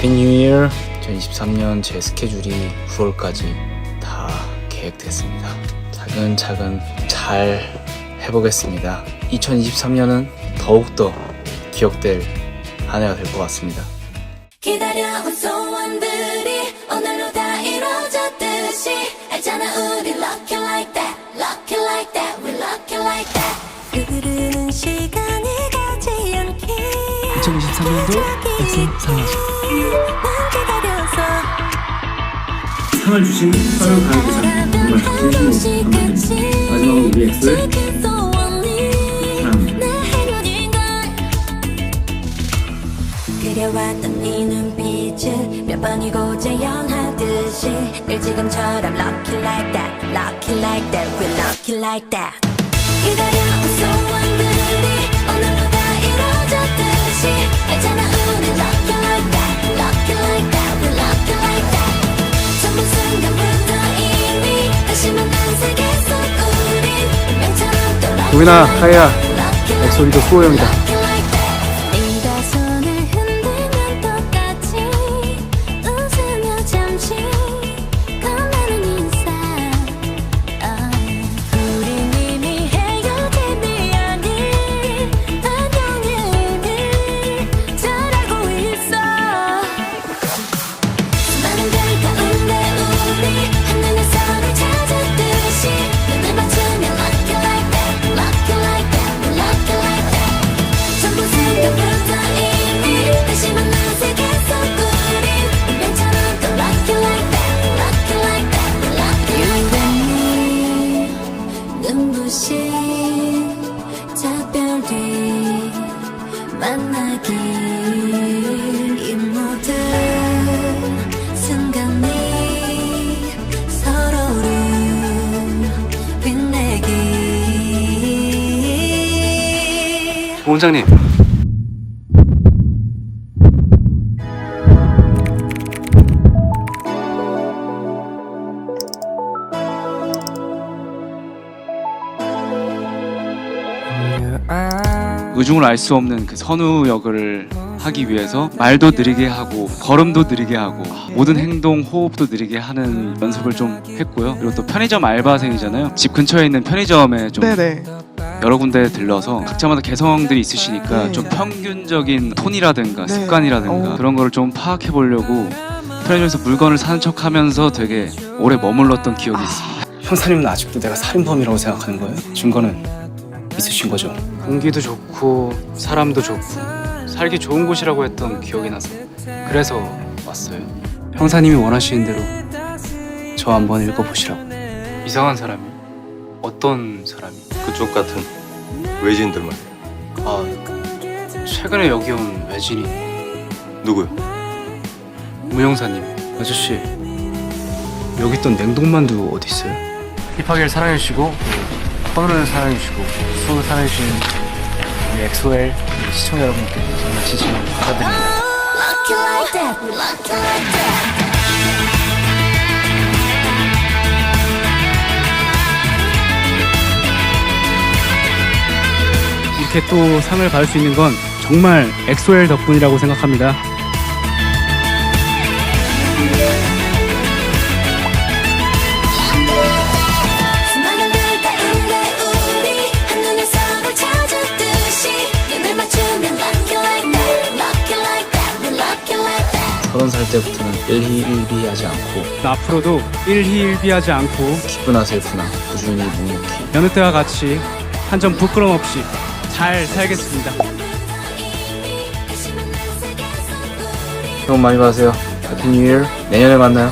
해피 뉴 이어 2023년 제 스케줄이 9월까지 다 계획됐습니다. 차근차근 잘 해보겠습니다. 2023년은 더욱더 기억될 한 해가 될 것 같습니다. 기다려온 소원들이 오늘로 다 이루어졌듯이 알잖아 우리 lucky like that lucky like that we lucky like that 흐르는 시간이 가지 않게 2023년도 엑소 상하시 난 기다려서 상을 주신 서울 가요대상 정말 진심으로 감사드립니다. 마지막으로 우리 엑소의 사랑합니다. 그려왔던 이 눈빛을 몇 번이고 재현하듯이 늘 지금처럼 lucky like that lucky like that we lucky like that 기다려온 소원들이 오늘로 다 이루어졌듯이 lucky like 엑소리도 수호 형이다. 원장님. 의중을 알 수 없는 그 선우 역을 하기 위해서 말도 느리게 하고 걸음도 느리게 하고 모든 행동 호흡도 느리게 하는 연습을 좀 했고요. 그리고 또 편의점 알바생이잖아요. 집 근처에 있는 편의점에 좀 네네 여러 군데 들러서 각자마다 개성들이 있으시니까 네. 좀 평균적인 톤이라든가 네. 습관이라든가 어. 그런 거를 좀 파악해 보려고 편의점에서 물건을 사는 척하면서 되게 오래 머물렀던 기억이 있습니다. 형사님은 아직도 내가 살인범이라고 생각하는 거예요? 증거는 있으신 거죠? 공기도 좋고 사람도 좋고 살기 좋은 곳이라고 했던 기억이 나서 그래서 왔어요. 형사님이 원하시는 대로 저 한번 읽어보시라고. 이상한 사람이 어떤 사람이? 그쪽 같은 외지인들 말이야. 아 최근에 여기 온 외진이 누구요? 무용사님 아저씨 여기 있던 냉동만두 어디 있어요? 힙하게를 사랑해주시고 선우를 사랑해주시고 수호를 사랑해주시는 우리 엑소엘 우리 시청자 여러분께 정말 진심으로 감사드립니다. 이렇게 또 상을 받을 수 있는 건 정말 엑소엘 덕분이라고 생각합니다 서른 살 때부터는 일희일비하지 않고 앞으로도 일희일비하지 않고 기쁘나 슬프나. 꾸준히 묵묵히 여느 때와 같이 한 점 부끄럼 없이 잘 살겠습니다. 새해 복 많이 받으세요. 해피 뉴 이어 내년에 만나요